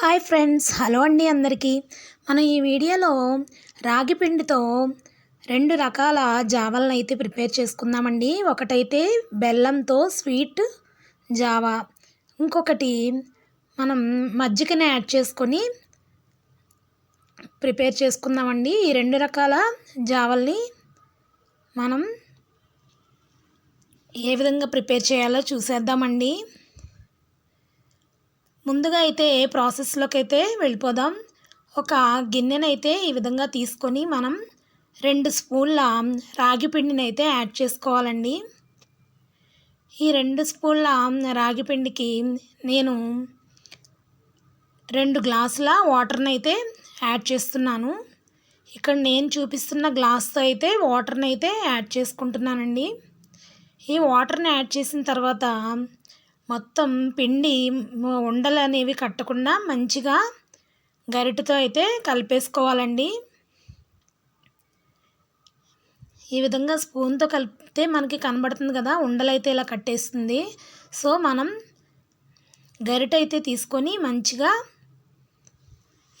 Hi friends hello అండి అందరికీ. మనం ఈ వీడియోలో రాగి పిండితో రెండు రకాల జావలను అయితే ప్రిపేర్ చేసుకుందామండి. ఒకటైతే బెల్లంతో స్వీట్ జావా. ఇంకొకటి మనం మజ్జిగని యాడ్ చేసుకొని ప్రిపేర్ చేసుకుందామండి. ఈ రెండు రకాల జావల్ని మనం ఏ విధంగా ప్రిపేర్ చేయాలో చూసేద్దామండి. ముందుగా అయితే ప్రాసెస్లోకి అయితే వెళ్ళిపోదాం ఒక గిన్నెనైతే ఈ విధంగా తీసుకొని మనం రెండు స్పూన్ల రాగి పిండిని అయితే యాడ్ చేసుకోవాలండి. ఈ రెండు స్పూన్ల రాగి పిండికి నేను రెండు గ్లాసుల వాటర్ని అయితే యాడ్ చేస్తున్నాను. ఇక్కడ నేను చూపిస్తున్న గ్లాస్తో అయితే వాటర్ని అయితే యాడ్ చేసుకుంటున్నానండి. ఈ వాటర్ని యాడ్ చేసిన తర్వాత మొత్తం పిండి ఉండలు అనేవి కట్టకుండా మంచిగా గరిటతో అయితే కలిపేసుకోవాలండి. ఈ విధంగా స్పూన్తో కలిపితే మనకి కనబడుతుంది కదా ఉండలు అయితే ఇలా కట్టేస్తుంది. సో మనం గరిట అయితే తీసుకొని మంచిగా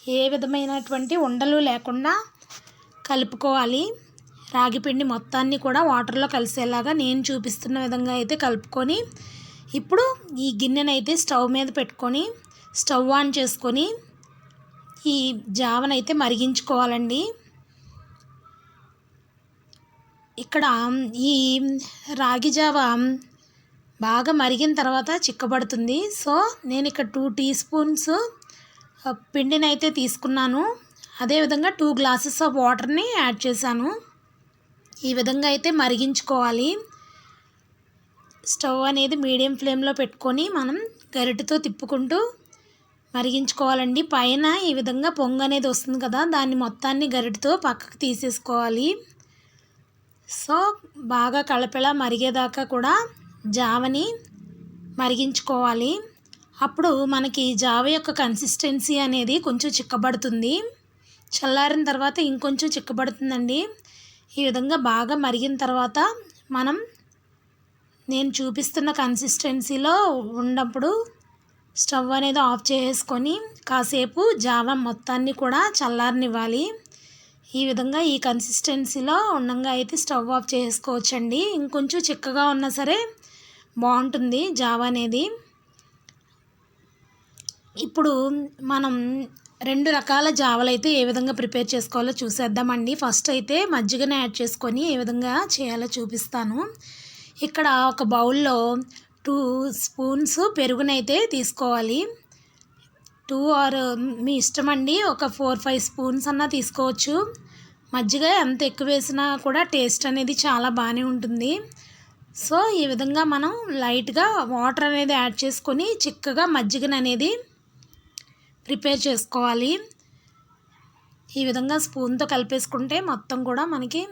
ఏ విధమైనటువంటి ఉండలు లేకుండా కలుపుకోవాలి. రాగి పిండి మొత్తాన్ని కూడా వాటర్లో కలిసేలాగా నేను చూపిస్తున్న విధంగా అయితే కలుపుకొని ఇప్పుడు ఈ గిన్నెనైతే స్టవ్ మీద పెట్టుకొని స్టవ్ ఆన్ చేసుకొని ఈ జావనైతే మరిగించుకోవాలండి. ఇక్కడ ఈ రాగి జావ బాగా మరిగిన తర్వాత చిక్కబడుతుంది. సో నేను ఇక్కడ టూ టీ స్పూన్స్ పిండినైతే తీసుకున్నాను. అదేవిధంగా టూ గ్లాసెస్ ఆఫ్ వాటర్ని యాడ్ చేశాను. ఈ విధంగా అయితే మరిగించుకోవాలి. స్టవ్ అనేది మీడియం ఫ్లేమ్లో పెట్టుకొని మనం గరిటతో తిప్పుకుంటూ మరిగించుకోవాలండి. పైన ఈ విధంగా పొంగు అనేది వస్తుంది కదా దాన్ని మొత్తాన్ని గరిటతో పక్కకు తీసేసుకోవాలి. సో బాగా కలపెలా మరిగేదాకా కూడా జావని మరిగించుకోవాలి. అప్పుడు మనకి జావ యొక్క కన్సిస్టెన్సీ అనేది కొంచెం చిక్కబడుతుంది. చల్లారిన తర్వాత ఇంకొంచెం చిక్కబడుతుందండి. ఈ విధంగా బాగా మరిగిన తర్వాత మనం నేను చూపిస్తున్న కన్సిస్టెన్సీలో ఉన్నప్పుడు స్టవ్ అనేది ఆఫ్ చేసుకొని కాసేపు జావ మొత్తాన్ని కూడా చల్లారనివ్వాలి. ఈ విధంగా ఈ కన్సిస్టెన్సీలో ఉండగా అయితే స్టవ్ ఆఫ్ చేసుకోవచ్చండి. ఇంకొంచెం చిక్కగా ఉన్నా సరే బాగుంటుంది జావ అనేది. ఇప్పుడు మనం రెండు రకాల జావలు అయితే ఏ విధంగా ప్రిపేర్ చేసుకోవాలో చూసేద్దామండి. ఫస్ట్ అయితే మజ్జిగను యాడ్ చేసుకొని ఏ విధంగా చేయాలో చూపిస్తాను. ఇక్కడ ఒక బౌల్లో టూ స్పూన్స్ పెరుగునైతే తీసుకోవాలి. టూ ఆర్ మీ ఇష్టం అండి ఒక ఫోర్ ఫైవ్ స్పూన్స్ అన్నా తీసుకోవచ్చు. మజ్జిగ ఎంత ఎక్కువ వేసినా కూడా టేస్ట్ అనేది చాలా బాగానే ఉంటుంది. సో ఈ విధంగా మనం లైట్గా వాటర్ అనేది యాడ్ చేసుకొని చిక్కగా మజ్జిగను అనేది ప్రిపేర్ చేసుకోవాలి. ఈ విధంగా స్పూన్తో కలిపేసుకుంటే మొత్తం కూడా మనకి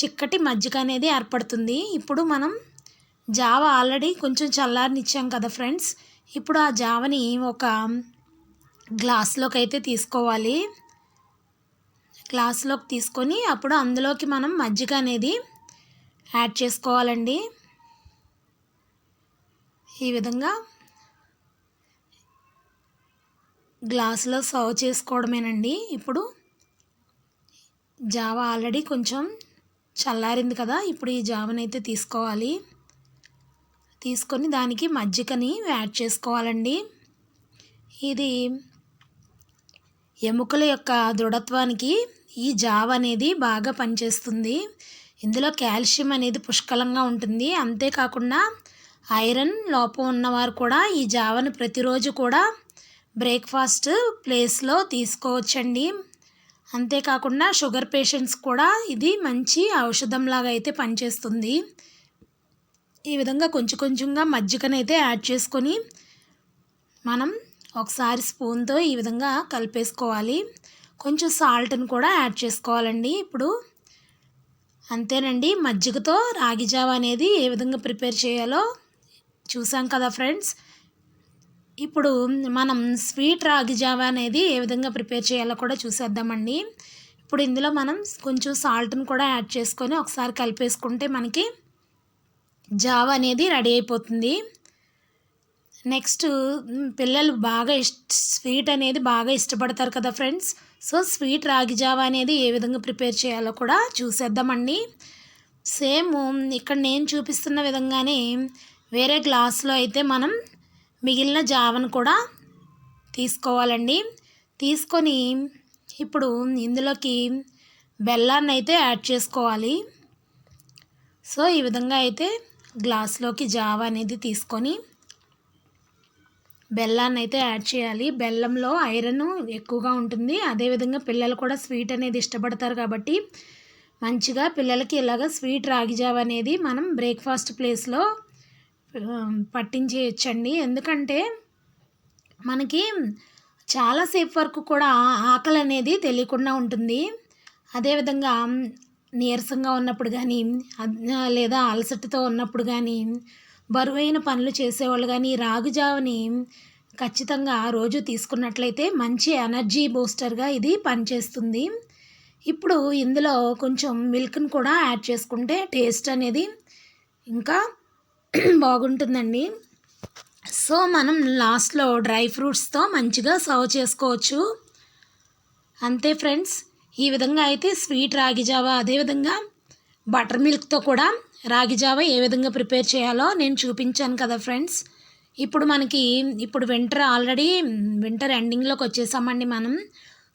చిక్కటి మజ్జిగ అనేది ఏర్పడుతుంది. ఇప్పుడు మనం జావ ఆల్రెడీ కొంచెం చల్లారనిచ్చాం కదా ఫ్రెండ్స్. ఇప్పుడు ఆ జావని ఒక గ్లాస్లోకి అయితే తీసుకోవాలి. గ్లాస్లోకి తీసుకొని అప్పుడు అందులోకి మనం మజ్జిగ అనేది యాడ్ చేసుకోవాలండి. ఈ విధంగా గ్లాసులో సర్వ్ చేసుకోవడమేనండి. ఇప్పుడు జావ ఆల్రెడీ కొంచెం చల్లారింది కదా ఇప్పుడు ఈ జావనైతే తీసుకోవాలి. తీసుకొని దానికి మజ్జిగని యాడ్ చేసుకోవాలండి. ఇది ఎముకల యొక్క దృఢత్వానికి ఈ జావ అనేది బాగా పనిచేస్తుంది. ఇందులో కాల్షియం అనేది పుష్కలంగా ఉంటుంది. అంతేకాకుండా ఐరన్ లోపం ఉన్నవారు కూడా ఈ జావను ప్రతిరోజు కూడా బ్రేక్ఫాస్ట్ ప్లేస్లో తీసుకోవచ్చండి. అంతేకాకుండా షుగర్ పేషెంట్స్ కూడా ఇది మంచి ఔషధంలాగా అయితే పనిచేస్తుంది. ఈ విధంగా కొంచెం కొంచెంగా మజ్జిగనైతే యాడ్ చేసుకొని మనం ఒకసారి స్పూన్తో ఈ విధంగా కలిపేసుకోవాలి. కొంచెం సాల్ట్ని కూడా యాడ్ చేసుకోవాలండి. ఇప్పుడు అంతేనండి మజ్జిగతో రాగి జావ అనేది ఏ విధంగా ప్రిపేర్ చేయాలో చూసాం కదా ఫ్రెండ్స్. ఇప్పుడు మనం స్వీట్ రాగి జావ అనేది ఏ విధంగా ప్రిపేర్ చేయాలో కూడా చూసేద్దామండి. ఇప్పుడు ఇందులో మనం కొంచెం సాల్ట్ని కూడా యాడ్ చేసుకొని ఒకసారి కలిపేసుకుంటే మనకి జావ అనేది రెడీ అయిపోతుంది. నెక్స్ట్ పిల్లలు బాగా ఇష్ట స్వీట్ అనేది బాగా ఇష్టపడతారు కదా ఫ్రెండ్స్. సో స్వీట్ రాగి జావ అనేది ఏ విధంగా ప్రిపేర్ చేయాలో కూడా చూసేద్దామండి. సేమ్ ఇక్కడ నేను చూపిస్తున్న విధంగానే వేరే గ్లాస్లో అయితే మనం మిగిలిన జావను కూడా తీసుకోవాలండి. తీసుకొని ఇప్పుడు ఇందులోకి బెల్లాన్ని అయితే యాడ్ చేసుకోవాలి. సో ఈ విధంగా అయితే గ్లాస్లోకి జావ అనేది తీసుకొని బెల్లాన్ని అయితే యాడ్ చేయాలి. బెల్లంలో ఐరన్ ఎక్కువగా ఉంటుంది. అదేవిధంగా పిల్లలు కూడా స్వీట్ అనేది ఇష్టపడతారు కాబట్టి మంచిగా పిల్లలకి ఇలాగ స్వీట్ రాగి జావ అనేది మనం బ్రేక్ఫాస్ట్ ప్లేస్లో పట్టించేయచ్చండి. ఎందుకంటే మనకి చాలాసేపు వరకు కూడా ఆకలి అనేది తెలియకుండా ఉంటుంది. అదేవిధంగా నీరసంగా ఉన్నప్పుడు కానీ లేదా అలసటతో ఉన్నప్పుడు కానీ బరువైన పనులు చేసేవాళ్ళు కానీ రాగి జావని ఖచ్చితంగా రోజు తీసుకున్నట్లయితే మంచి ఎనర్జీ బూస్టర్గా ఇది పనిచేస్తుంది. ఇప్పుడు ఇందులో కొంచెం మిల్క్ని కూడా యాడ్ చేసుకుంటే టేస్ట్ అనేది ఇంకా బాగుంటుందండి. సో మనం లాస్ట్లో డ్రై ఫ్రూట్స్తో మంచిగా సర్వ్ చేసుకోవచ్చు. అంతే ఫ్రెండ్స్. ఈ విధంగా అయితే స్వీట్ రాగి జావా అదేవిధంగా బటర్ మిల్క్తో కూడా రాగి జావా ఏ విధంగా ప్రిపేర్ చేయాలో నేను చూపించాను కదా ఫ్రెండ్స్. ఇప్పుడు మనకి ఇప్పుడు వింటర్ ఆల్రెడీ వింటర్ ఎండింగ్లోకి వచ్చేసామండి మనం.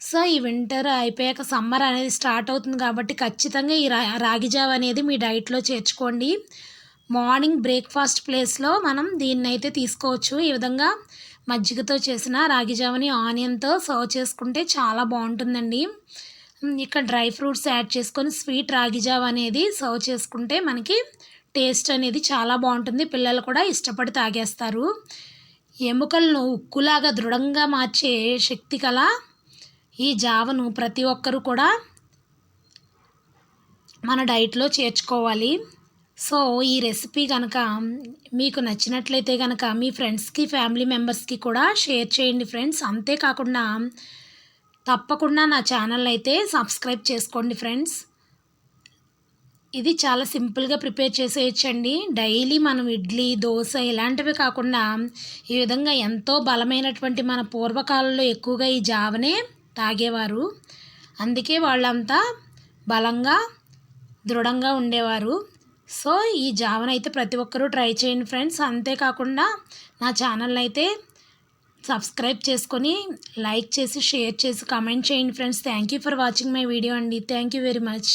సో ఈ వింటర్ అయిపోయాక సమ్మర్ అనేది స్టార్ట్ అవుతుంది కాబట్టి ఖచ్చితంగా ఈ రా రాగి జావ అనేది మీ డైట్లో చేర్చుకోండి. మార్నింగ్ బ్రేక్ఫాస్ట్ ప్లేస్లో మనం దీన్ని అయితే తీసుకోవచ్చు. ఈ విధంగా మజ్జిగతో చేసిన రాగి జావని ఆనియన్తో సర్వ్ చేసుకుంటే చాలా బాగుంటుందండి. ఇక్కడ డ్రై ఫ్రూట్స్ యాడ్ చేసుకొని స్వీట్ రాగి జావ అనేది సర్వ్ చేసుకుంటే మనకి టేస్ట్ అనేది చాలా బాగుంటుంది. పిల్లలు కూడా ఇష్టపడి తాగేస్తారు. ఎముకలను ఉక్కులాగా దృఢంగా మార్చే శక్తి కల ఈ జావను ప్రతి ఒక్కరూ కూడా మన డైట్లో చేర్చుకోవాలి. సో ఈ రెసిపీ కనుక మీకు నచ్చినట్లయితే కనుక మీ ఫ్రెండ్స్కి ఫ్యామిలీ మెంబర్స్కి కూడా షేర్ చేయండి ఫ్రెండ్స్. అంతేకాకుండా తప్పకుండా నా ఛానల్ అయితే సబ్స్క్రైబ్ చేసుకోండి ఫ్రెండ్స్. ఇది చాలా సింపుల్గా ప్రిపేర్ చేసేయచ్చండి. డైలీ మనం ఇడ్లీ దోశ ఇలాంటివి కాకుండా ఈ విధంగా ఎంతో బలమైనటువంటి మన పూర్వకాలంలో ఎక్కువగా ఈ జావనే తాగేవారు. అందుకే వాళ్ళంతా బలంగా దృఢంగా ఉండేవారు. సో ఈ జావన్ అయితే ప్రతి ఒక్కరూ ట్రై చేయండి ఫ్రెండ్స్. అంతేకాకుండా నా ఛానల్ అయితే సబ్స్క్రైబ్ చేసుకొని లైక్ చేసి షేర్ చేసి కామెంట్ చేయండి friends. Thank you for watching my video అండి. Thank you very much.